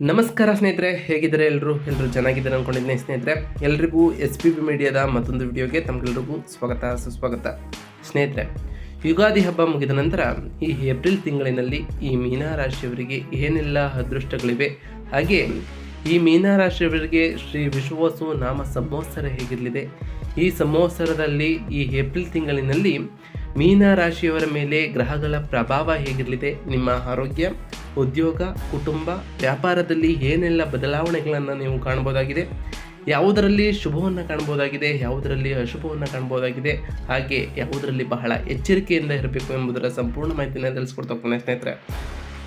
ನಮಸ್ಕಾರ ಸ್ನೇಹಿತರೆ, ಹೇಗಿದ್ದಾರೆ ಎಲ್ಲರೂ? ಎಲ್ಲರೂ ಚೆನ್ನಾಗಿದ್ದಾರೆ ಅಂದ್ಕೊಂಡಿದ್ದೀನಿ ಸ್ನೇಹಿತರೆ. ಎಲ್ರಿಗೂ ಎಸ್ ಪಿ ಬಿ ಮೀಡಿಯಾದ ಮತ್ತೊಂದು ವಿಡಿಯೋಗೆ ತಮಗೆಲ್ರಿಗೂ ಸ್ವಾಗತ, ಸುಸ್ವಾಗತ. ಸ್ನೇಹಿತರೆ, ಯುಗಾದಿ ಹಬ್ಬ ಮುಗಿದ ನಂತರ ಈ ಏಪ್ರಿಲ್ ತಿಂಗಳಿನಲ್ಲಿ ಈ ಮೀನ ರಾಶಿಯವರಿಗೆ ಏನೆಲ್ಲ ಅದೃಷ್ಟಗಳಿವೆ? ಹಾಗೆ ಈ ಮೀನ ರಾಶಿಯವರಿಗೆ ಶ್ರೀ ವಿಶ್ವವಾಸು ನಾಮ ಸಮೋತ್ಸರ ಹೇಗಿರಲಿದೆ? ಈ ಸಮೋತ್ಸರದಲ್ಲಿ ಈ ಏಪ್ರಿಲ್ ತಿಂಗಳಿನಲ್ಲಿ ಮೀನ ರಾಶಿಯವರ ಮೇಲೆ ಗ್ರಹಗಳ ಪ್ರಭಾವ ಹೇಗಿರಲಿದೆ? ನಿಮ್ಮ ಆರೋಗ್ಯ ಉದ್ಯೋಗ, ಕುಟುಂಬ, ವ್ಯಾಪಾರದಲ್ಲಿ ಏನೆಲ್ಲ ಬದಲಾವಣೆಗಳನ್ನು ನೀವು ಕಾಣ್ಬೋದಾಗಿದೆ? ಯಾವುದರಲ್ಲಿ ಶುಭವನ್ನು ಕಾಣ್ಬೋದಾಗಿದೆ, ಯಾವುದರಲ್ಲಿ ಅಶುಭವನ್ನು ಕಾಣ್ಬೋದಾಗಿದೆ, ಹಾಗೆ ಯಾವುದರಲ್ಲಿ ಬಹಳ ಎಚ್ಚರಿಕೆಯಿಂದ ಇರಬೇಕು ಎಂಬುದರ ಸಂಪೂರ್ಣ ಮಾಹಿತಿಯನ್ನು ತಿಳಿಸ್ಕೊಡ್ತಾ ಸ್ನೇಹಿತರೆ.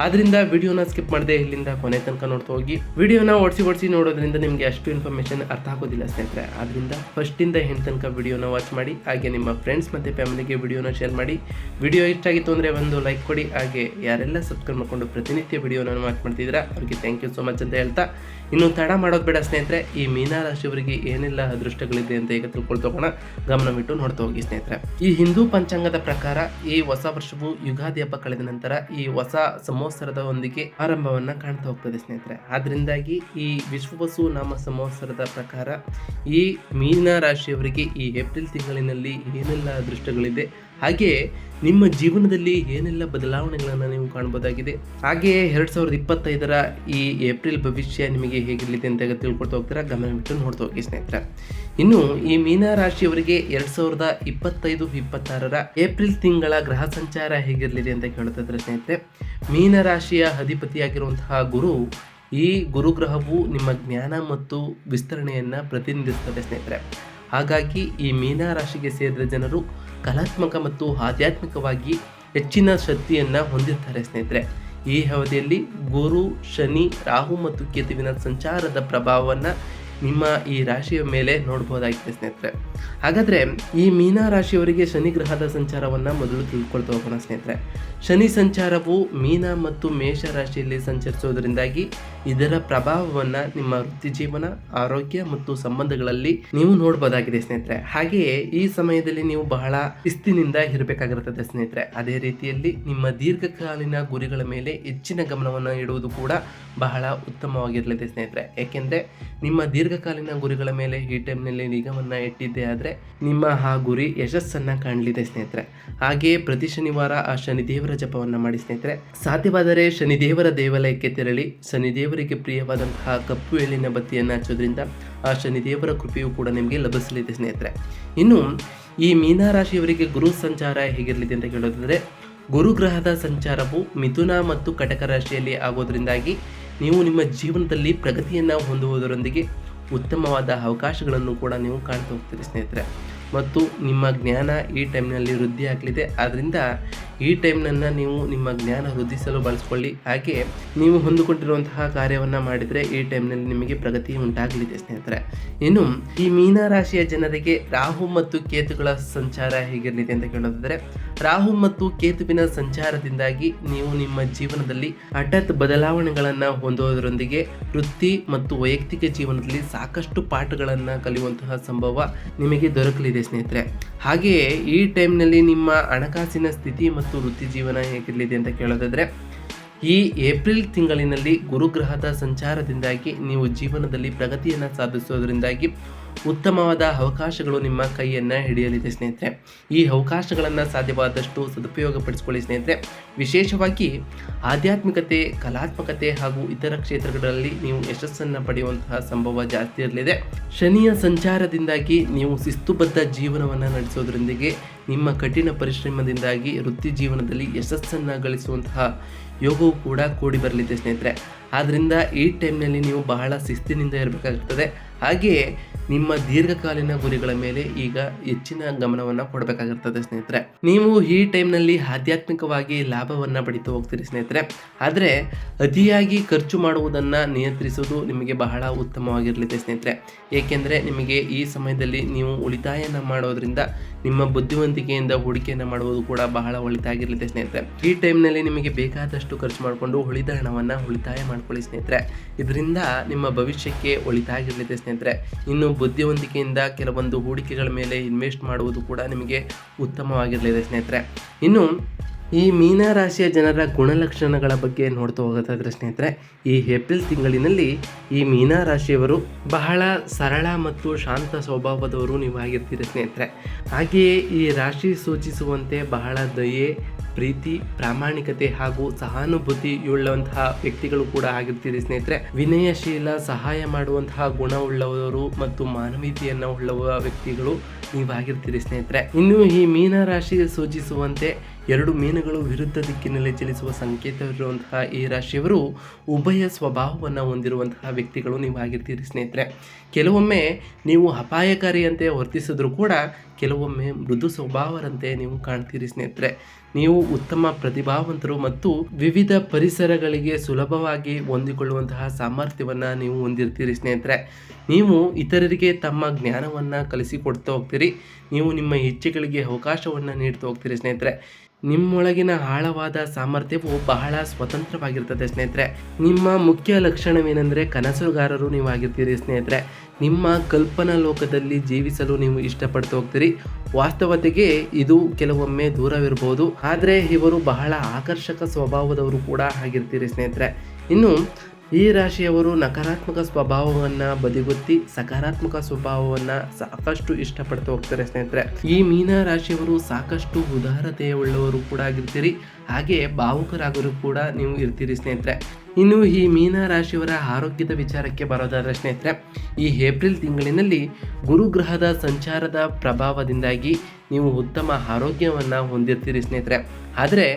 ಆದ್ರಿಂದ ವಿಡಿಯೋನ ಸ್ಕಿಪ್ ಮಾಡದೆ ಇಲ್ಲಿಂದ ಕೊನೆ ತನಕ ನೋಡ್ತಾ ಹೋಗಿ. ವಿಡಿಯೋನ ಒಡಿಸಿ ಒಡಿಸಿ ನೋಡೋದ್ರಿಂದ ನಿಮಗೆ ಅಷ್ಟು ಇನ್ಫಾರ್ಮೇಷನ್ ಅರ್ಥ ಆಗೋದಿಲ್ಲ ಸ್ನೇಹಿತರೆ. ಆದ್ರಿಂದ ಫಸ್ಟಿಂದ ಹೆಣ್ಣು ತನಕ ವಿಡಿಯೋನ ವಾಚ್ ಮಾಡಿ, ಹಾಗೆ ನಿಮ್ಮ ಫ್ರೆಂಡ್ಸ್ ಮತ್ತು ಫ್ಯಾಮಿಲಿಗೆ ವಿಡಿಯೋನ ಶೇರ್ ಮಾಡಿ. ವಿಡಿಯೋ ಇಷ್ಟ ಆಗಿತ್ತು ಅಂದರೆ ಒಂದು ಲೈಕ್ ಕೊಡಿ. ಹಾಗೆ ಯಾರೆಲ್ಲ ಸಬ್ಸ್ಕ್ರೈಬ್ ಮಾಡ್ಕೊಂಡು ಪ್ರತಿನಿತ್ಯ ವಿಡಿಯೋನ ವಾಚ್ ಮಾಡ್ತಿದ್ದೀರಾ, ಅವ್ರಿಗೆ ಥ್ಯಾಂಕ್ ಯು ಸೋ ಮಚ್ ಅಂತ ಹೇಳ್ತಾ ಇನ್ನು ತಡ ಮಾಡೋದು ಬೇಡ ಸ್ನೇಹಿತರೆ. ಈ ಮೀನಾ ರಾಶಿಯವರಿಗೆ ಏನೆಲ್ಲ ಅದೃಷ್ಟಗಳಿದೆ ಅಂತ ಈಗ ತಿಳ್ಕೊಳ್ತೋಗೋಣ ಗಮನವಿಟ್ಟು ನೋಡ್ತಾ ಹೋಗಿ ಸ್ನೇಹಿತರೆ. ಈ ಹಿಂದೂ ಪಂಚಾಂಗದ ಪ್ರಕಾರ ಈ ಹೊಸ ವರ್ಷವು ಯುಗಾದಿ ಹಬ್ಬ ಕಳೆದ ನಂತರ ಈ ಹೊಸ ಸಂವತ್ಸರದ ಒಂದಿಗೆ ಆರಂಭವನ್ನ ಕಾಣ್ತಾ ಹೋಗ್ತದೆ ಸ್ನೇಹಿತರೆ. ಆದ್ರಿಂದಾಗಿ ಈ ವಿಶ್ವವಸು ನಾಮ ಸಮವಸ್ತ್ರದ ಪ್ರಕಾರ ಈ ಮೀನ ರಾಶಿಯವರಿಗೆ ಈ ಏಪ್ರಿಲ್ ತಿಂಗಳಿನಲ್ಲಿ ಏನೆಲ್ಲ ಅದೃಷ್ಟಗಳಿದೆ? ಹಾಗೆ ನಿಮ್ಮ ಜೀವನದಲ್ಲಿ ಏನೆಲ್ಲ ಬದಲಾವಣೆಗಳನ್ನು ನೀವು ಕಾಣ್ಬೋದಾಗಿದೆ? ಹಾಗೆಯೇ ಎರಡು ಸಾವಿರದ ಇಪ್ಪತ್ತೈದರ ಈ ಏಪ್ರಿಲ್ ಭವಿಷ್ಯ ನಿಮಗೆ ಹೇಗಿರಲಿದೆ ಅಂತ ತಿಳ್ಕೊಳ್ತಾ ಹೋಗ್ತೀರಾ? ಗಮನವಿಟ್ಟು ನೋಡ್ತಾ ಹೋಗಿ ಸ್ನೇಹಿತರ. ಇನ್ನು ಈ ಮೀನ ರಾಶಿಯವರಿಗೆ ಎರಡು ಸಾವಿರದ ಇಪ್ಪತ್ತೈದು, ಇಪ್ಪತ್ತಾರರ ಏಪ್ರಿಲ್ ತಿಂಗಳ ಗ್ರಹ ಸಂಚಾರ ಹೇಗಿರಲಿದೆ ಅಂತ ಕೇಳ್ತಿದ್ರೆ ಸ್ನೇಹಿತರೆ, ಮೀನ ರಾಶಿಯ ಅಧಿಪತಿಯಾಗಿರುವಂತಹ ಗುರು ಈ ಗುರುಗ್ರಹವು ನಿಮ್ಮ ಜ್ಞಾನ ಮತ್ತು ವಿಸ್ತರಣೆಯನ್ನು ಪ್ರತಿನಿಧಿಸ್ತದೆ ಸ್ನೇಹಿತರೆ. ಹಾಗಾಗಿ ಈ ಮೀನ ರಾಶಿಗೆ ಸೇರಿದ ಜನರು ಕಲಾತ್ಮಕ ಮತ್ತು ಆಧ್ಯಾತ್ಮಿಕವಾಗಿ ಹೆಚ್ಚಿನ ಶಕ್ತಿಯನ್ನು ಹೊಂದಿರ್ತಾರೆ ಸ್ನೇಹಿತರೆ. ಈ ಅವಧಿಯಲ್ಲಿ ಗುರು, ಶನಿ, ರಾಹು ಮತ್ತು ಕೇತುವಿನ ಸಂಚಾರದ ಪ್ರಭಾವವನ್ನು ನಿಮ್ಮ ಈ ರಾಶಿಯ ಮೇಲೆ ನೋಡ್ಬೋದಾಗಿದೆ ಸ್ನೇಹಿತರೆ. ಹಾಗಾದರೆ ಈ ಮೀನ ರಾಶಿಯವರಿಗೆ ಶನಿ ಗ್ರಹದ ಸಂಚಾರವನ್ನು ಮೊದಲು ತಿಳ್ಕೊಳ್ತಾ ಹೋಗೋಣ ಸ್ನೇಹಿತರೆ. ಶನಿ ಸಂಚಾರವು ಮೀನ ಮತ್ತು ಮೇಷ ರಾಶಿಯಲ್ಲಿ ಸಂಚರಿಸುವುದರಿಂದಾಗಿ ಇದರ ಪ್ರಭಾವವನ್ನು ನಿಮ್ಮ ವೃತ್ತಿ ಜೀವನ, ಆರೋಗ್ಯ ಮತ್ತು ಸಂಬಂಧಗಳಲ್ಲಿ ನೀವು ನೋಡ್ಬೋದಾಗಿದೆ ಸ್ನೇಹಿತರೆ. ಹಾಗೆಯೇ ಈ ಸಮಯದಲ್ಲಿ ನೀವು ಬಹಳ ಶಿಸ್ತಿನಿಂದ ಇರಬೇಕಾಗಿರುತ್ತದೆ ಸ್ನೇಹಿತರೆ. ಅದೇ ರೀತಿಯಲ್ಲಿ ನಿಮ್ಮ ದೀರ್ಘಕಾಲೀನ ಗುರಿಗಳ ಮೇಲೆ ಹೆಚ್ಚಿನ ಗಮನವನ್ನು ಇಡುವುದು ಕೂಡ ಬಹಳ ಉತ್ತಮವಾಗಿರಲಿದೆ ಸ್ನೇಹಿತರೆ. ಏಕೆಂದರೆ ನಿಮ್ಮ ದೀರ್ಘಕಾಲೀನ ಗುರಿಗಳ ಮೇಲೆ ಈ ಟೈಮ್ನಲ್ಲಿ ನಿಗಮನ ಇಟ್ಟಿದ್ದೆ ಆದರೆ ನಿಮ್ಮ ಆ ಗುರಿ ಯಶಸ್ಸನ್ನು ಕಾಣಲಿದೆ ಸ್ನೇಹಿತರೆ. ಹಾಗೆಯೇ ಪ್ರತಿ ಶನಿವಾರ ಆ ಶನಿದೇವರ ಜಪವನ್ನು ಮಾಡಿ ಸ್ನೇಹಿತರೆ. ಸಾಧ್ಯವಾದರೆ ಶನಿದೇವರ ದೇವಾಲಯಕ್ಕೆ ತೆರಳಿ ಶನಿದೇವರಿಗೆ ಪ್ರಿಯವಾದಂತಹ ಕಪ್ಪು ಎಳ್ಳಿನ ಬತ್ತಿಯನ್ನು ಹಚ್ಚೋದ್ರಿಂದ ಆ ಶನಿದೇವರ ಕೃಪೆಯು ಕೂಡ ನಿಮಗೆ ಲಭಿಸಲಿದೆ ಸ್ನೇಹಿತರೆ. ಇನ್ನು ಈ ಮೀನ ರಾಶಿಯವರಿಗೆ ಗುರು ಸಂಚಾರ ಹೇಗಿರಲಿದೆ ಅಂತ ಕೇಳೋದಾದರೆ ಗುರುಗ್ರಹದ ಸಂಚಾರವು ಮಿಥುನ ಮತ್ತು ಕಟಕ ರಾಶಿಯಲ್ಲಿ ಆಗೋದ್ರಿಂದಾಗಿ ನೀವು ನಿಮ್ಮ ಜೀವನದಲ್ಲಿ ಪ್ರಗತಿಯನ್ನು ಹೊಂದುವುದರೊಂದಿಗೆ ಉತ್ತಮವಾದ ಅವಕಾಶಗಳನ್ನು ಕೂಡ ನೀವು ಕಾಣ್ತಾ ಹೋಗ್ತೀರಿ ಸ್ನೇಹಿತರೆ. ಮತ್ತು ನಿಮ್ಮ ಜ್ಞಾನ ಈ ಟೈಮ್ನಲ್ಲಿ ವೃದ್ಧಿ ಆಗಲಿದೆ. ಆದ್ದರಿಂದ ಈ ಟೈಮ್ನನ್ನು ನೀವು ನಿಮ್ಮ ಜ್ಞಾನ ವೃದ್ಧಿಸಲು ಬಳಸ್ಕೊಳ್ಳಿ. ಹಾಗೆ ನೀವು ಹೊಂದಿಕೊಂಡಿರುವಂತಹ ಕಾರ್ಯವನ್ನು ಮಾಡಿದರೆ ಈ ಟೈಮ್ನಲ್ಲಿ ನಿಮಗೆ ಪ್ರಗತಿ ಉಂಟಾಗಲಿದೆ, ಸ್ನೇಹಿತರೆ. ಇನ್ನು ಈ ಮೀನ ರಾಶಿಯ ಜನರಿಗೆ ರಾಹು ಮತ್ತು ಕೇತುಗಳ ಸಂಚಾರ ಹೇಗಿರಲಿದೆ ಅಂತ ಕೇಳೋದಾದರೆ, ರಾಹು ಮತ್ತು ಕೇತುವಿನ ಸಂಚಾರದಿಂದಾಗಿ ನೀವು ನಿಮ್ಮ ಜೀವನದಲ್ಲಿ ಹಠಾತ್ ಬದಲಾವಣೆಗಳನ್ನು ಹೊಂದೋದರೊಂದಿಗೆ ವೃತ್ತಿ ಮತ್ತು ವೈಯಕ್ತಿಕ ಜೀವನದಲ್ಲಿ ಸಾಕಷ್ಟು ಪಾಠಗಳನ್ನು ಕಲಿಯುವಂತಹ ಸಂಭವ ನಿಮಗೆ ದೊರಕಲಿದೆ, ಸ್ನೇಹಿತರೆ. ಹಾಗೆಯೇ ಈ ಟೈಮ್ನಲ್ಲಿ ನಿಮ್ಮ ಹಣಕಾಸಿನ ಸ್ಥಿತಿ ಮತ್ತು ವೃತ್ತಿ ಜೀವನ ಹೇಗಿರಲಿದೆ ಅಂತ ಕೇಳೋದಾದರೆ, ಈ ಏಪ್ರಿಲ್ ತಿಂಗಳಿನಲ್ಲಿ ಗುರುಗ್ರಹದ ಸಂಚಾರದಿಂದಾಗಿ ನೀವು ಜೀವನದಲ್ಲಿ ಪ್ರಗತಿಯನ್ನು ಸಾಧಿಸೋದ್ರಿಂದಾಗಿ ಉತ್ತಮವಾದ ಅವಕಾಶಗಳು ನಿಮ್ಮ ಕೈಯನ್ನು ಹಿಡಿಯಲಿದೆ ಸ್ನೇಹಿತರೆ. ಈ ಅವಕಾಶಗಳನ್ನು ಸಾಧ್ಯವಾದಷ್ಟು ಸದುಪಯೋಗಪಡಿಸಿಕೊಳ್ಳಿ ಸ್ನೇಹಿತರೆ. ವಿಶೇಷವಾಗಿ ಆಧ್ಯಾತ್ಮಿಕತೆ, ಕಲಾತ್ಮಕತೆ ಹಾಗೂ ಇತರ ಕ್ಷೇತ್ರಗಳಲ್ಲಿ ನೀವು ಯಶಸ್ಸನ್ನು ಪಡೆಯುವಂತಹ ಸಂಭವ ಜಾಸ್ತಿ ಇರಲಿದೆ. ಶನಿಯ ಸಂಚಾರದಿಂದಾಗಿ ನೀವು ಶಿಸ್ತುಬದ್ಧ ಜೀವನವನ್ನು ನಡೆಸೋದ್ರೊಂದಿಗೆ ನಿಮ್ಮ ಕಠಿಣ ಪರಿಶ್ರಮದಿಂದಾಗಿ ವೃತ್ತಿ ಜೀವನದಲ್ಲಿ ಯಶಸ್ಸನ್ನು ಗಳಿಸುವಂತಹ ಯೋಗವು ಕೂಡ ಕೂಡಿ ಬರಲಿದೆ ಸ್ನೇಹಿತರೆ. ಆದ್ದರಿಂದ ಈ ಟೈಮ್ನಲ್ಲಿ ನೀವು ಬಹಳ ಶಿಸ್ತಿನಿಂದ ಇರಬೇಕಾಗುತ್ತದೆ ಹಾಗೆಯೇ ನಿಮ್ಮ ದೀರ್ಘಕಾಲೀನ ಗುರಿಗಳ ಮೇಲೆ ಈಗ ಹೆಚ್ಚಿನ ಗಮನವನ್ನು ಕೊಡಬೇಕಾಗಿರ್ತದೆ ಸ್ನೇಹಿತರೆ. ನೀವು ಈ ಟೈಮ್ನಲ್ಲಿ ಆಧ್ಯಾತ್ಮಿಕವಾಗಿ ಲಾಭವನ್ನು ಪಡಿತು ಹೋಗ್ತೀರಿ ಸ್ನೇಹಿತರೆ. ಆದರೆ ಅತಿಯಾಗಿ ಖರ್ಚು ಮಾಡುವುದನ್ನು ನಿಯಂತ್ರಿಸುವುದು ನಿಮಗೆ ಬಹಳ ಉತ್ತಮವಾಗಿರಲಿದೆ ಸ್ನೇಹಿತರೆ. ಏಕೆಂದರೆ ನಿಮಗೆ ಈ ಸಮಯದಲ್ಲಿ ನೀವು ಉಳಿತಾಯನ ಮಾಡೋದ್ರಿಂದ ನಿಮ್ಮ ಬುದ್ಧಿವಂತಿಕೆಯಿಂದ ಹೂಡಿಕೆಯನ್ನು ಮಾಡುವುದು ಕೂಡ ಬಹಳ ಒಳಿತಾಗಿರಲಿದೆ ಸ್ನೇಹಿತರೆ. ಈ ಟೈಮ್ನಲ್ಲಿ ನಿಮಗೆ ಬೇಕಾದಷ್ಟು ಖರ್ಚು ಮಾಡಿಕೊಂಡು ಉಳಿದ ಹಣವನ್ನು ಉಳಿತಾಯ ಮಾಡ್ಕೊಳ್ಳಿ ಸ್ನೇಹಿತರೆ. ಇದರಿಂದ ನಿಮ್ಮ ಭವಿಷ್ಯಕ್ಕೆ ಒಳಿತಾಗಿರಲಿದೆ ಸ್ನೇಹಿತರೆ. ಇನ್ನು ಬುದ್ಧಿವಂತಿಕೆಯಿಂದ ಕೆಲವೊಂದು ಹೂಡಿಕೆಗಳ ಮೇಲೆ ಇನ್ವೆಸ್ಟ್ ಮಾಡುವುದು ಕೂಡ ನಿಮಗೆ ಉತ್ತಮವಾಗಿರಲಿದೆ ಸ್ನೇಹಿತರೆ. ಇನ್ನು ಈ ಮೀನ ರಾಶಿಯ ಜನರ ಗುಣಲಕ್ಷಣಗಳ ಬಗ್ಗೆ ನೋಡ್ತಾ ಹೋಗೋದಾದ್ರೆ ಸ್ನೇಹಿತರೆ? ಈ ಏಪ್ರಿಲ್ ತಿಂಗಳಿನಲ್ಲಿ ಈ ಮೀನ ರಾಶಿಯವರು ಬಹಳ ಸರಳ ಮತ್ತು ಶಾಂತ ಸ್ವಭಾವದವರು ನೀವು ಆಗಿರ್ತೀರಿ ಸ್ನೇಹಿತರೆ. ಹಾಗೆಯೇ ಈ ರಾಶಿ ಸೂಚಿಸುವಂತೆ ಬಹಳ ದಯೆ, ಪ್ರೀತಿ, ಪ್ರಾಮಾಣಿಕತೆ ಹಾಗೂ ಸಹಾನುಭೂತಿ ಉಳ್ಳಂತಹ ವ್ಯಕ್ತಿಗಳು ಕೂಡ ಆಗಿರ್ತೀರಿ ಸ್ನೇಹಿತರೆ. ವಿನಯಶೀಲ, ಸಹಾಯ ಮಾಡುವಂತಹ ಗುಣವುಳ್ಳವರು ಮತ್ತು ಮಾನವೀಯತೆಯನ್ನು ಉಳ್ಳವ ವ್ಯಕ್ತಿಗಳು ನೀವಾಗಿರ್ತೀರಿ ಸ್ನೇಹಿತರೆ. ಇನ್ನು ಈ ಮೀನ ರಾಶಿ ಸೂಚಿಸುವಂತೆ ಎರಡು ಮೀನುಗಳು ವಿರುದ್ಧ ದಿಕ್ಕಿನಲ್ಲಿ ಚಲಿಸುವ ಸಂಕೇತವಿರುವಂತಹ ಈ ರಾಶಿಯವರು ಉಭಯ ಸ್ವಭಾವವನ್ನು ಹೊಂದಿರುವಂತಹ ವ್ಯಕ್ತಿಗಳು. ನೀವು ಆಗಿರ್ತೀರಿ ಸ್ನೇಹಿತರೆ. ಕೆಲವೊಮ್ಮೆ ನೀವು ಅಪಾಯಕಾರಿಯಂತೆ ವರ್ತಿಸಿದ್ರು ಕೂಡ ಕೆಲವೊಮ್ಮೆ ಮೃದು ಸ್ವಭಾವರಂತೆ ನೀವು ಕಾಣ್ತೀರಿ ಸ್ನೇಹಿತರೆ. ನೀವು ಉತ್ತಮ ಪ್ರತಿಭಾವಂತರು ಮತ್ತು ವಿವಿಧ ಪರಿಸರಗಳಿಗೆ ಸುಲಭವಾಗಿ ಹೊಂದಿಕೊಳ್ಳುವಂತಹ ಸಾಮರ್ಥ್ಯವನ್ನು ನೀವು ಹೊಂದಿರ್ತೀರಿ ಸ್ನೇಹಿತರೆ. ನೀವು ಇತರರಿಗೆ ತಮ್ಮ ಜ್ಞಾನವನ್ನು ಕಲಿಸಿಕೊಡ್ತಾ ಹೋಗ್ತೀರಿ. ನೀವು ನಿಮ್ಮ ಇಚ್ಛೆಗಳಿಗೆ ಅವಕಾಶವನ್ನು ನೀಡ್ತಾ ಹೋಗ್ತೀರಿ ಸ್ನೇಹಿತರೆ. ನಿಮ್ಮೊಳಗಿನ ಆಳವಾದ ಸಾಮರ್ಥ್ಯವು ಬಹಳ ಸ್ವತಂತ್ರವಾಗಿರ್ತದೆ ಸ್ನೇಹಿತರೆ. ನಿಮ್ಮ ಮುಖ್ಯ ಲಕ್ಷಣವೇನೆಂದರೆ ಕನಸುಗಾರರು ನೀವಾಗಿರ್ತೀರಿ ಸ್ನೇಹಿತರೆ. ನಿಮ್ಮ ಕಲ್ಪನಾ ಲೋಕದಲ್ಲಿ ಜೀವಿಸಲು ನೀವು ಇಷ್ಟಪಡ್ತಾ ಹೋಗ್ತೀರಿ. ವಾಸ್ತವತೆಗೆ ಇದು ಕೆಲವೊಮ್ಮೆ ದೂರವಿರಬಹುದು. ಆದರೆ ಇವರು ಬಹಳ ಆಕರ್ಷಕ ಸ್ವಭಾವದವರು ಕೂಡ ಆಗಿರ್ತೀರಿ ಸ್ನೇಹಿತರೆ. ಇನ್ನು ಈ ರಾಶಿಯವರು ನಕಾರಾತ್ಮಕ ಸ್ವಭಾವವನ್ನು ಬದಿಗೊತ್ತಿ ಸಕಾರಾತ್ಮಕ ಸ್ವಭಾವವನ್ನು ಸಾಕಷ್ಟು ಇಷ್ಟಪಡ್ತಾ ಹೋಗ್ತಾರೆ ಸ್ನೇಹಿತರೆ. ಈ ಮೀನ ರಾಶಿಯವರು ಸಾಕಷ್ಟು ಉದಾರತೆಯ ಉಳ್ಳವರು ಕೂಡ ಆಗಿರ್ತೀರಿ. ಹಾಗೆ ಭಾವುಕರಾಗರು ಕೂಡ ನೀವು ಇರ್ತೀರಿ ಸ್ನೇಹಿತರೆ. ಇನ್ನು ಈ ಮೀನ ರಾಶಿಯವರ ಆರೋಗ್ಯದ ವಿಚಾರಕ್ಕೆ ಬರೋದಾದ್ರೆ ಸ್ನೇಹಿತರೆ, ಈ ಏಪ್ರಿಲ್ ತಿಂಗಳಿನಲ್ಲಿ ಗುರುಗ್ರಹದ ಸಂಚಾರದ ಪ್ರಭಾವದಿಂದಾಗಿ ನೀವು ಉತ್ತಮ ಆರೋಗ್ಯವನ್ನು ಹೊಂದಿರ್ತೀರಿ ಸ್ನೇಹಿತರೆ. ಆದರೆ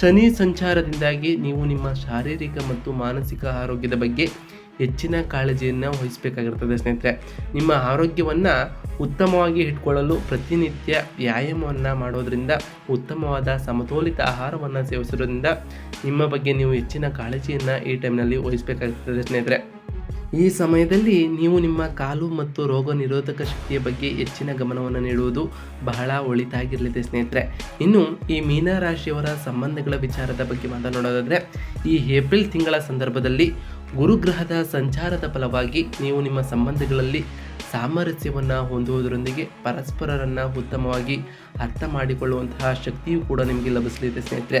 ಶನಿ ಸಂಚಾರದಿಂದಾಗಿ ನೀವು ನಿಮ್ಮ ಶಾರೀರಿಕ ಮತ್ತು ಮಾನಸಿಕ ಆರೋಗ್ಯದ ಬಗ್ಗೆ ಹೆಚ್ಚಿನ ಕಾಳಜಿಯನ್ನು ವಹಿಸಬೇಕಾಗಿರ್ತದೆ ಸ್ನೇಹಿತರೆ. ನಿಮ್ಮ ಆರೋಗ್ಯವನ್ನು ಉತ್ತಮವಾಗಿ ಇಟ್ಕೊಳ್ಳಲು ಪ್ರತಿನಿತ್ಯ ವ್ಯಾಯಾಮವನ್ನು ಮಾಡೋದರಿಂದ, ಉತ್ತಮವಾದ ಸಮತೋಲಿತ ಆಹಾರವನ್ನು ಸೇವಿಸೋದ್ರಿಂದ ನಿಮ್ಮ ಬಗ್ಗೆ ನೀವು ಹೆಚ್ಚಿನ ಕಾಳಜಿಯನ್ನು ಈ ಟೈಮ್ನಲ್ಲಿ ವಹಿಸಬೇಕಾಗಿರ್ತದೆ ಸ್ನೇಹಿತರೆ. ಈ ಸಮಯದಲ್ಲಿ ನೀವು ನಿಮ್ಮ ಕಾಲು ಮತ್ತು ರೋಗ ನಿರೋಧಕ ಶಕ್ತಿಯ ಬಗ್ಗೆ ಹೆಚ್ಚಿನ ಗಮನವನ್ನು ನೀಡುವುದು ಬಹಳ ಒಳಿತಾಗಿರಲಿದೆ ಸ್ನೇಹಿತರೆ. ಇನ್ನು ಈ ಮೀನರಾಶಿಯವರ ಸಂಬಂಧಗಳ ವಿಚಾರದ ಬಗ್ಗೆ ಮಾತನಾಡೋದಾದರೆ ಈ ಏಪ್ರಿಲ್ ತಿಂಗಳ ಸಂದರ್ಭದಲ್ಲಿ ಗುರುಗ್ರಹದ ಸಂಚಾರದ ಫಲವಾಗಿ ನೀವು ನಿಮ್ಮ ಸಂಬಂಧಗಳಲ್ಲಿ ಸಾಮರಸ್ಯವನ್ನು ಹೊಂದುವುದರೊಂದಿಗೆ ಪರಸ್ಪರರನ್ನು ಉತ್ತಮವಾಗಿ ಅರ್ಥ ಮಾಡಿಕೊಳ್ಳುವಂತಹ ಶಕ್ತಿಯು ಕೂಡ ನಿಮಗೆ ಲಭಿಸಲಿದೆ ಸ್ನೇಹಿತರೆ.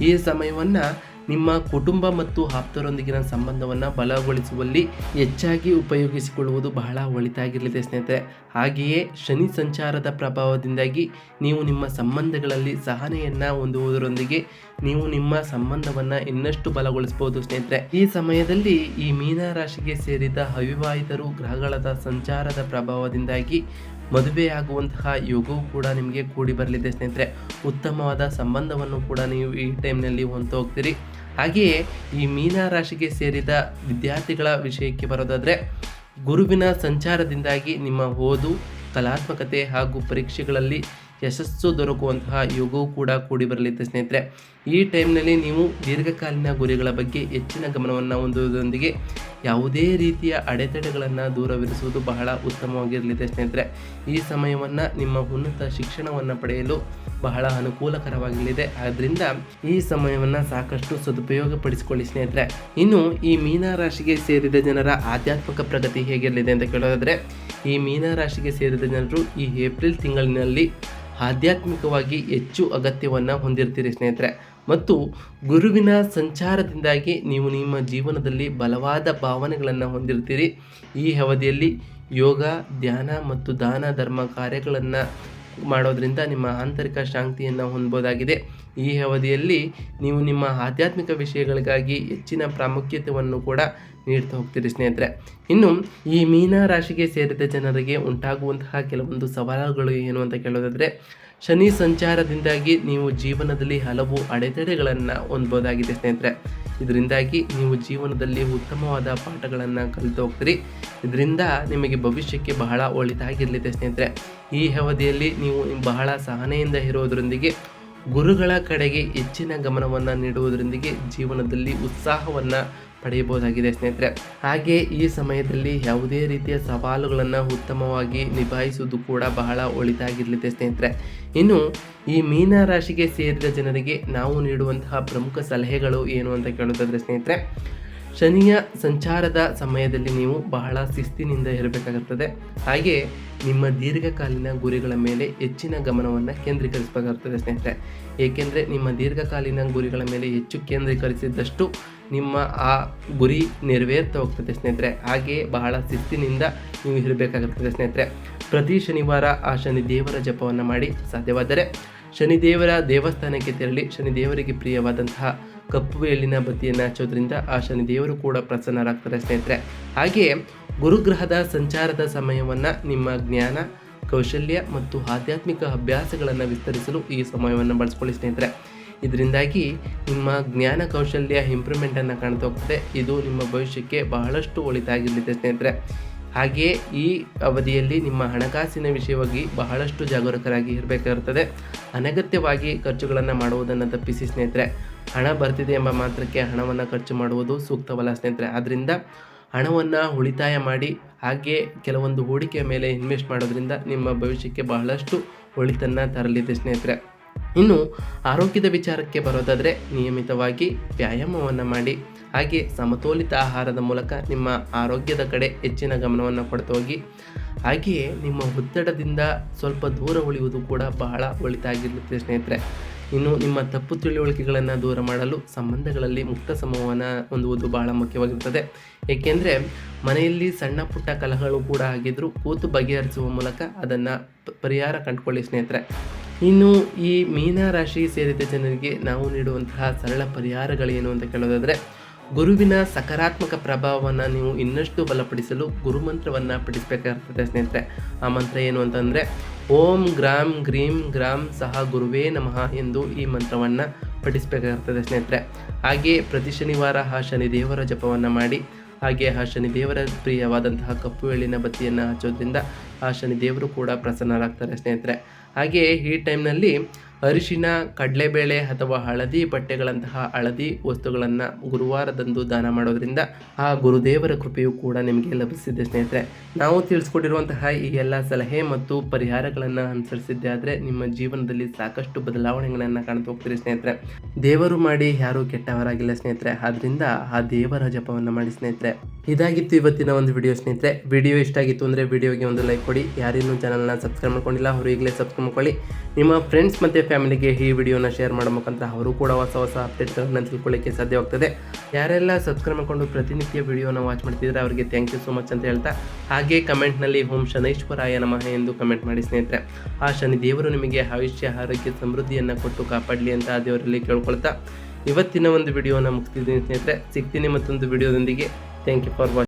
ಈ ಸಮಯವನ್ನು ನಿಮ್ಮ ಕುಟುಂಬ ಮತ್ತು ಆಪ್ತರೊಂದಿಗಿನ ಸಂಬಂಧವನ್ನು ಬಲಗೊಳಿಸುವಲ್ಲಿ ಹೆಚ್ಚಾಗಿ ಉಪಯೋಗಿಸಿಕೊಳ್ಳುವುದು ಬಹಳ ಒಳಿತಾಗಿರಲಿದೆ ಸ್ನೇಹಿತರೆ. ಹಾಗೆಯೇ ಶನಿ ಸಂಚಾರದ ಪ್ರಭಾವದಿಂದಾಗಿ ನೀವು ನಿಮ್ಮ ಸಂಬಂಧಗಳಲ್ಲಿ ಸಹನೆಯನ್ನು ಹೊಂದುವುದರೊಂದಿಗೆ ನೀವು ನಿಮ್ಮ ಸಂಬಂಧವನ್ನು ಇನ್ನಷ್ಟು ಬಲಗೊಳಿಸಬಹುದು ಸ್ನೇಹಿತರೆ. ಈ ಸಮಯದಲ್ಲಿ ಈ ಮೀನ ರಾಶಿಗೆ ಸೇರಿದ ಅವಿವಾಹಿತರು ಗ್ರಹಗಳದ ಸಂಚಾರದ ಪ್ರಭಾವದಿಂದಾಗಿ ಮದುವೆಯಾಗುವಂತಹ ಯೋಗವು ಕೂಡ ನಿಮಗೆ ಕೂಡಿ ಬರಲಿದೆ ಸ್ನೇಹಿತರೆ. ಉತ್ತಮವಾದ ಸಂಬಂಧವನ್ನು ಕೂಡ ನೀವು ಈ ಟೈಮ್ನಲ್ಲಿ ಹೊಂದು ಹೋಗ್ತೀರಿ ಹಾಗೆಯೇ ಈ ಮೀನ ರಾಶಿಗೆ ಸೇರಿದ ವಿದ್ಯಾರ್ಥಿಗಳ ವಿಷಯಕ್ಕೆ ಬರೋದಾದರೆ, ಗುರುವಿನ ಸಂಚಾರದಿಂದಾಗಿ ನಿಮ್ಮ ಓದು, ಕಲಾತ್ಮಕತೆ ಹಾಗೂ ಪರೀಕ್ಷೆಗಳಲ್ಲಿ ಯಶಸ್ಸು ದೊರಕುವಂತಹ ಯೋಗವೂ ಕೂಡ ಕೂಡಿ ಬರಲಿದೆ ಸ್ನೇಹಿತರೆ. ಈ ಟೈಮ್ನಲ್ಲಿ ನೀವು ದೀರ್ಘಕಾಲೀನ ಗುರಿಗಳ ಬಗ್ಗೆ ಹೆಚ್ಚಿನ ಗಮನವನ್ನು ಹೊಂದುವುದರೊಂದಿಗೆ ಯಾವುದೇ ರೀತಿಯ ಅಡೆತಡೆಗಳನ್ನು ದೂರವಿರಿಸುವುದು ಬಹಳ ಉತ್ತಮವಾಗಿರಲಿದೆ ಸ್ನೇಹಿತರೆ. ಈ ಸಮಯವನ್ನು ನಿಮ್ಮ ಉನ್ನತ ಶಿಕ್ಷಣವನ್ನು ಪಡೆಯಲು ಬಹಳ ಅನುಕೂಲಕರವಾಗಲಿದೆ. ಆದ್ದರಿಂದ ಈ ಸಮಯವನ್ನು ಸಾಕಷ್ಟು ಸದುಪಯೋಗಪಡಿಸಿಕೊಳ್ಳಿ ಸ್ನೇಹಿತರೆ. ಇನ್ನು ಈ ಮೀನ ರಾಶಿಗೆ ಸೇರಿದ ಜನರ ಆಧ್ಯಾತ್ಮಿಕ ಪ್ರಗತಿ ಹೇಗಿರಲಿದೆ ಅಂತ ಕೇಳೋದಾದರೆ, ಈ ಮೀನ ರಾಶಿಗೆ ಸೇರಿದ ಜನರು ಈ ಏಪ್ರಿಲ್ ತಿಂಗಳಿನಲ್ಲಿ ಆಧ್ಯಾತ್ಮಿಕವಾಗಿ ಹೆಚ್ಚು ಅಗತ್ಯವನ್ನು ಹೊಂದಿರ್ತೀರಿ ಸ್ನೇಹಿತರೆ. ಮತ್ತು ಗುರುವಿನ ಸಂಚಾರದಿಂದಾಗಿ ನೀವು ನಿಮ್ಮ ಜೀವನದಲ್ಲಿ ಬಲವಾದ ಭಾವನೆಗಳನ್ನು ಹೊಂದಿರ್ತೀರಿ. ಈ ಅವಧಿಯಲ್ಲಿ ಯೋಗ, ಧ್ಯಾನ ಮತ್ತು ದಾನ, ಧರ್ಮ ಕಾರ್ಯಗಳನ್ನು ಮಾಡೋದ್ರಿಂದ ನಿಮ್ಮ ಆಂತರಿಕ ಶಾಂತಿಯನ್ನು ಹೊಂದಬಹುದಾಗಿದೆ ಈ ಅವಧಿಯಲ್ಲಿ ನೀವು ನಿಮ್ಮ ಆಧ್ಯಾತ್ಮಿಕ ವಿಷಯಗಳಿಗಾಗಿ ಹೆಚ್ಚಿನ ಪ್ರಾಮುಖ್ಯತೆಯನ್ನು ಕೂಡ ನೀಡ್ತಾ ಹೋಗ್ತೀರಿ ಸ್ನೇಹಿತರೆ. ಇನ್ನು ಈ ಮೀನ ರಾಶಿಗೆ ಸೇರಿದ ಜನರಿಗೆ ಉಂಟಾಗುವಂತಹ ಕೆಲವೊಂದು ಸವಾಲುಗಳು ಏನು ಅಂತ ಕೇಳೋದಾದರೆ, ಶನಿ ಸಂಚಾರದಿಂದಾಗಿ ನೀವು ಜೀವನದಲ್ಲಿ ಹಲವು ಅಡೆತಡೆಗಳನ್ನು ಹೊಂದಬಹುದಾಗಿದೆ ಸ್ನೇಹಿತರೆ. ಇದರಿಂದಾಗಿ ನೀವು ಜೀವನದಲ್ಲಿ ಉತ್ತಮವಾದ ಪಾಠಗಳನ್ನು ಕಲಿತು ಹೋಗ್ತೀರಿ. ಇದರಿಂದ ನಿಮಗೆ ಭವಿಷ್ಯಕ್ಕೆ ಬಹಳ ಒಳಿತಾಗಿರಲಿದೆ ಸ್ನೇಹಿತರೆ. ಈ ಅವಧಿಯಲ್ಲಿ ನೀವು ಬಹಳ ಸಹನೆಯಿಂದ ಇರೋದರೊಂದಿಗೆ ಗುರುಗಳ ಕಡೆಗೆ ಹೆಚ್ಚಿನ ಗಮನವನ್ನು ನೀಡುವುದರೊಂದಿಗೆ ಜೀವನದಲ್ಲಿ ಉತ್ಸಾಹವನ್ನು ಪಡೆಯಬಹುದಾಗಿದೆ ಸ್ನೇಹಿತರೆ. ಹಾಗೆ ಈ ಸಮಯದಲ್ಲಿ ಯಾವುದೇ ರೀತಿಯ ಸವಾಲುಗಳನ್ನು ಉತ್ತಮವಾಗಿ ನಿಭಾಯಿಸುವುದು ಕೂಡ ಬಹಳ ಒಳಿತಾಗಿರಲಿದೆ ಸ್ನೇಹಿತರೆ. ಇನ್ನು ಈ ಮೀನ ರಾಶಿಗೆ ಸೇರಿದ ಜನರಿಗೆ ನಾವು ನೀಡುವಂತಹ ಪ್ರಮುಖ ಸಲಹೆಗಳು ಏನು ಅಂತ ಕೇಳೋದಾದರೆ ಸ್ನೇಹಿತರೆ ಶನಿಯ ಸಂಚಾರದ ಸಮಯದಲ್ಲಿ ನೀವು ಬಹಳ ಶಿಸ್ತಿನಿಂದ ಇರಬೇಕಾಗುತ್ತದೆ. ಹಾಗೆ ನಿಮ್ಮ ದೀರ್ಘಕಾಲೀನ ಗುರಿಗಳ ಮೇಲೆ ಹೆಚ್ಚಿನ ಗಮನವನ್ನು ಕೇಂದ್ರೀಕರಿಸಬೇಕಾಗುತ್ತದೆ ಸ್ನೇಹಿತರೆ. ಏಕೆಂದರೆ ನಿಮ್ಮ ದೀರ್ಘಕಾಲೀನ ಗುರಿಗಳ ಮೇಲೆ ಹೆಚ್ಚು ಕೇಂದ್ರೀಕರಿಸಿದ್ದಷ್ಟು ನಿಮ್ಮ ಆ ಗುರಿ ನೆರವೇರ್ತಾ ಹೋಗ್ತದೆ ಸ್ನೇಹಿತರೆ. ಹಾಗೆಯೇ ಬಹಳ ಶಿಸ್ತಿನಿಂದ ನೀವು ಇರಬೇಕಾಗುತ್ತದೆ ಸ್ನೇಹಿತರೆ. ಪ್ರತಿ ಶನಿವಾರ ಆ ಶನಿ ದೇವರ ಜಪವನ್ನು ಮಾಡಿ ಸಾಧ್ಯವಾದರೆ ಶನಿದೇವರ ದೇವಸ್ಥಾನಕ್ಕೆ ತೆರಳಿ ಶನಿದೇವರಿಗೆ ಪ್ರಿಯವಾದಂತಹ ಕಪ್ಪು ಎಳ್ಳಿನ ಬತ್ತಿಯನ್ನು ಹಚ್ಚೋದ್ರಿಂದ ಆ ಶನಿದೇವರು ಕೂಡ ಪ್ರಸನ್ನರಾಗ್ತಾರೆ ಸ್ನೇಹಿತರೆ. ಹಾಗೆಯೇ ಗುರುಗ್ರಹದ ಸಂಚಾರದ ಸಮಯವನ್ನು ನಿಮ್ಮ ಜ್ಞಾನ, ಕೌಶಲ್ಯ ಮತ್ತು ಆಧ್ಯಾತ್ಮಿಕ ಅಭ್ಯಾಸಗಳನ್ನು ವಿಸ್ತರಿಸಲು ಈ ಸಮಯವನ್ನು ಬಳಸ್ಕೊಳ್ಳಿ ಸ್ನೇಹಿತರೆ. ಇದರಿಂದಾಗಿ ನಿಮ್ಮ ಜ್ಞಾನ, ಕೌಶಲ್ಯ ಇಂಪ್ರೂವ್ಮೆಂಟನ್ನು ಕಾಣ್ತಾ ಹೋಗ್ತದೆ. ಇದು ನಿಮ್ಮ ಭವಿಷ್ಯಕ್ಕೆ ಬಹಳಷ್ಟು ಒಳಿತಾಗಿರಲಿದೆ ಸ್ನೇಹಿತರೆ. ಹಾಗೆಯೇ ಈ ಅವಧಿಯಲ್ಲಿ ನಿಮ್ಮ ಹಣಕಾಸಿನ ವಿಷಯವಾಗಿ ಬಹಳಷ್ಟು ಜಾಗರೂಕರಾಗಿ ಇರಬೇಕಾಗಿರ್ತದೆ ಅನಗತ್ಯವಾಗಿ ಖರ್ಚುಗಳನ್ನು ಮಾಡುವುದನ್ನು ತಪ್ಪಿಸಿ ಸ್ನೇಹಿತರೆ. ಹಣ ಬರ್ತಿದೆ ಎಂಬ ಮಾತ್ರಕ್ಕೆ ಹಣವನ್ನು ಖರ್ಚು ಮಾಡುವುದು ಸೂಕ್ತವಲ್ಲ ಸ್ನೇಹಿತರೆ. ಆದ್ದರಿಂದ ಹಣವನ್ನು ಉಳಿತಾಯ ಮಾಡಿ ಹಾಗೆ ಕೆಲವೊಂದು ಹೂಡಿಕೆಯ ಮೇಲೆ ಇನ್ವೆಸ್ಟ್ ಮಾಡೋದ್ರಿಂದ ನಿಮ್ಮ ಭವಿಷ್ಯಕ್ಕೆ ಬಹಳಷ್ಟು ಒಳಿತನ್ನು ತರಲಿದೆ ಸ್ನೇಹಿತರೆ. ಇನ್ನು ಆರೋಗ್ಯದ ವಿಚಾರಕ್ಕೆ ಬರೋದಾದರೆ ನಿಯಮಿತವಾಗಿ ವ್ಯಾಯಾಮವನ್ನು ಮಾಡಿ. ಹಾಗೆ ಸಮತೋಲಿತ ಆಹಾರದ ಮೂಲಕ ನಿಮ್ಮ ಆರೋಗ್ಯದ ಕಡೆ ಹೆಚ್ಚಿನ ಗಮನವನ್ನು ಕೊಡ್ತಾ ಹೋಗಿ. ಹಾಗೆಯೇ ನಿಮ್ಮ ಒತ್ತಡದಿಂದ ಸ್ವಲ್ಪ ದೂರ ಉಳಿಯುವುದು ಕೂಡ ಬಹಳ ಒಳಿತಾಗಿರುತ್ತೆ ಸ್ನೇಹಿತರೆ. ಇನ್ನು ನಿಮ್ಮ ತಪ್ಪು ತಿಳುವಳಿಕೆಗಳನ್ನು ದೂರ ಮಾಡಲು ಸಂಬಂಧಗಳಲ್ಲಿ ಮುಕ್ತ ಸಂವಹನ ಹೊಂದುವುದು ಬಹಳ ಮುಖ್ಯವಾಗಿರುತ್ತದೆ ಏಕೆಂದರೆ ಮನೆಯಲ್ಲಿ ಸಣ್ಣ ಪುಟ್ಟ ಕಲಹಗಳು ಕೂಡ ಆಗಿದ್ದರೂ ಕೂತು ಬಗೆಹರಿಸುವ ಮೂಲಕ ಅದನ್ನು ಪರಿಹಾರ ಕಂಡುಕೊಳ್ಳಿ ಸ್ನೇಹಿತರೆ. ಇನ್ನು ಈ ಮೀನ ರಾಶಿ ಸೇರಿದ ಜನರಿಗೆ ನಾವು ನೀಡುವಂತಹ ಸರಳ ಪರಿಹಾರಗಳೇನು ಅಂತ ಕೇಳೋದಾದರೆ, ಗುರುವಿನ ಸಕಾರಾತ್ಮಕ ಪ್ರಭಾವವನ್ನು ನೀವು ಇನ್ನಷ್ಟು ಬಲಪಡಿಸಲು ಗುರುಮಂತ್ರವನ್ನು ಪಠಿಸಬೇಕಾಗ್ತದೆ ಸ್ನೇಹಿತರೆ. ಆ ಮಂತ್ರ ಏನು ಅಂತಂದರೆ ಓಂ ಗ್ರಾಮ್ ಗ್ರೀಂ ಗ್ರಾಮ್ ಸಹ ಗುರುವೇ ನಮಃ ಎಂದು ಈ ಮಂತ್ರವನ್ನು ಪಠಿಸಬೇಕಾಗ್ತದೆ ಸ್ನೇಹಿತರೆ. ಹಾಗೆಯೇ ಪ್ರತಿ ಶನಿವಾರ ಆ ಶನಿ ದೇವರ ಜಪವನ್ನು ಮಾಡಿ, ಹಾಗೆ ಆ ಶನಿ ದೇವರ ಪ್ರಿಯವಾದಂತಹ ಕಪ್ಪು ಎಳ್ಳಿನ ಬತ್ತಿಯನ್ನು ಹಚ್ಚೋದ್ರಿಂದ ಆ ಶನಿ ದೇವರು ಕೂಡ ಪ್ರಸನ್ನರಾಗ್ತಾರೆ ಸ್ನೇಹಿತರೆ. ಹಾಗೆಯೇ ಈ ಟೈಮ್ನಲ್ಲಿ ಅರಿಶಿನ, ಕಡಲೆಬೇಳೆ ಅಥವಾ ಹಳದಿ ಬಟ್ಟೆಗಳಂತಹ ಹಳದಿ ವಸ್ತುಗಳನ್ನು ಗುರುವಾರದಂದು ದಾನ ಮಾಡೋದ್ರಿಂದ ಆ ಗುರುದೇವರ ಕೃಪೆಯು ಕೂಡ ನಿಮಗೆ ಲಭಿಸಿದೆ ಸ್ನೇಹಿತರೆ. ನಾವು ತಿಳಿಸ್ಕೊಟ್ಟಿರುವಂತಹ ಈ ಎಲ್ಲ ಸಲಹೆ ಮತ್ತು ಪರಿಹಾರಗಳನ್ನು ಅನುಸರಿಸಿದ್ದೆ ಆದರೆ ನಿಮ್ಮ ಜೀವನದಲ್ಲಿ ಸಾಕಷ್ಟು ಬದಲಾವಣೆಗಳನ್ನು ಕಾಣ್ತಾ ಹೋಗ್ತೀರಿ ಸ್ನೇಹಿತರೆ. ದೇವರು ಮಾಡಿ ಯಾರೂ ಕೆಟ್ಟವರಾಗಿಲ್ಲ ಸ್ನೇಹಿತರೆ. ಆದ್ದರಿಂದ ಆ ದೇವರ ಜಪವನ್ನು ಮಾಡಿ ಸ್ನೇಹಿತರೆ. ಇದಾಗಿತ್ತು ಇವತ್ತಿನ ಒಂದು ವಿಡಿಯೋ ಸ್ನೇಹಿತರೆ. ವಿಡಿಯೋ ಇಷ್ಟ ಆಗಿತ್ತು ಅಂದರೆ ವಿಡಿಯೋಗೆ ಒಂದು ಲೈಕ್ ಕೊಡಿ. ಯಾರಿನ್ನೂ ಚಾನಲ್ನ ಸಬ್ಸ್ಕ್ರೈಬ್ ಮಾಡ್ಕೊಂಡಿಲ್ಲ, ಅವರು ಈಗಲೇ ಸಬ್ಸ್ಕ್ರೈಬ್ ಮಾಡ್ಕೊಳ್ಳಿ. ನಿಮ್ಮ ಫ್ರೆಂಡ್ಸ್ ಮತ್ತು ಫ್ಯಾಮಿಲಿಗೆ ಈ ವಿಡಿಯೋನ ಶೇರ್ ಮಾಡೋ ಮುಖಾಂತರ ಅವರು ಕೂಡ ಹೊಸ ಹೊಸ ಅಪ್ಡೇಟ್ಗಳನ್ನು ತಿಳ್ಕೊಳ್ಳಿಕ್ಕೆ ಸಾಧ್ಯವಾಗ್ತದೆ. ಯಾರೆಲ್ಲ ಸಬ್ಸ್ಕ್ರೈಬ್ ಮಾಡಿಕೊಂಡು ಪ್ರತಿನಿತ್ಯ ವಿಡಿಯೋನ ವಾಚ್ ಮಾಡ್ತಿದ್ರೆ ಅವರಿಗೆ ಥ್ಯಾಂಕ್ ಯು ಸೊ ಮಚ್ ಅಂತ ಹೇಳ್ತಾ, ಹಾಗೆ ಕಮೆಂಟ್ನಲ್ಲಿ ಓಂ ಶನೈಶ್ವರಾಯ ನಮಃ ಎಂದು ಕಮೆಂಟ್ ಮಾಡಿ ಸ್ನೇಹಿತರೆ. ಆ ಶನಿ ದೇವರು ನಿಮಗೆ ಆಯುಷ್ಯ, ಆರೋಗ್ಯ, ಸಮೃದ್ಧಿಯನ್ನು ಕೊಟ್ಟು ಕಾಪಾಡಲಿ ಅಂತ ಆ ದೇವರಲ್ಲಿ ಕೇಳ್ಕೊಳ್ತಾ, ಇವತ್ತಿನ ಒಂದು ವಿಡಿಯೋನ ಮುಗಿಸ್ತಿದ್ದೀನಿ ಸ್ನೇಹಿತರೆ. ಸಿಗ್ತೀನಿ ಮತ್ತೊಂದು ವಿಡಿಯೋದೊಂದಿಗೆ. Thank you for watching